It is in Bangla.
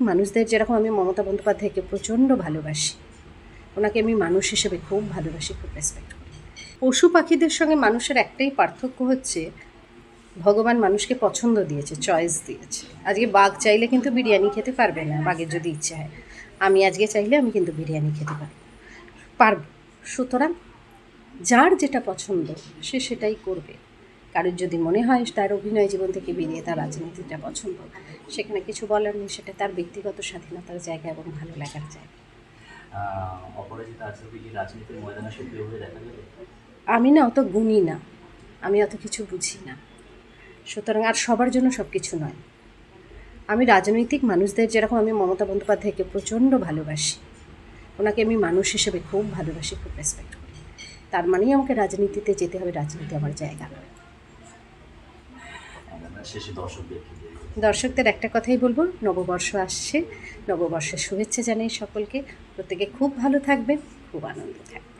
মানুষদের যেরকম আমি মমতা বন্দ্যোপাধ্যায়কে প্রচণ্ড ভালোবাসি, ওনাকে আমি মানুষ হিসেবে খুব ভালোবাসি, খুব রেসপেক্ট করি। পশু পাখিদের সঙ্গে মানুষের একটাই পার্থক্য হচ্ছে, ভগবান মানুষকে পছন্দ দিয়েছে চয়েস দিয়েছে। আজকে বাঘ চাইলে কিন্তু বিরিয়ানি খেতে পারবে না, বাঘের যদি ইচ্ছে হয়। আমি আজকে চাইলে আমি কিন্তু বিরিয়ানি খেতে পারব। পারব। সুতরাং যার যেটা পছন্দ, সে সেটাই করবে। কারোর যদি মনে হয় তার অভিনয় জীবন থেকে বেরিয়ে তার রাজনীতিটা পছন্দ সেখানে কিছু বলার নেই সেটা তার ব্যক্তিগত স্বাধীনতার জায়গা এবং ভালো লাগার জায়গা। আমি না অত গুণী না আমি অত কিছু বুঝি না। সুতরাং আর সবার জন্য সব কিছু নয়। আমি রাজনৈতিক মানুষদের যেরকম আমি মমতা বন্দ্যোপাধ্যায়কে প্রচণ্ড ভালোবাসি ওনাকে আমি মানুষ হিসেবে খুব ভালোবাসি খুব রেসপেক্ট করি। তার মানেই আমাকে রাজনীতিতে যেতে হবে রাজনীতি আমার জায়গা নয়। দর্শকদের একটা কথাই বলব, নববর্ষ আসছে। নববর্ষের শুভেচ্ছা জানাই সকলকে। প্রত্যেকে খুব ভালো থাকবেন, খুব আনন্দ থাকবেন।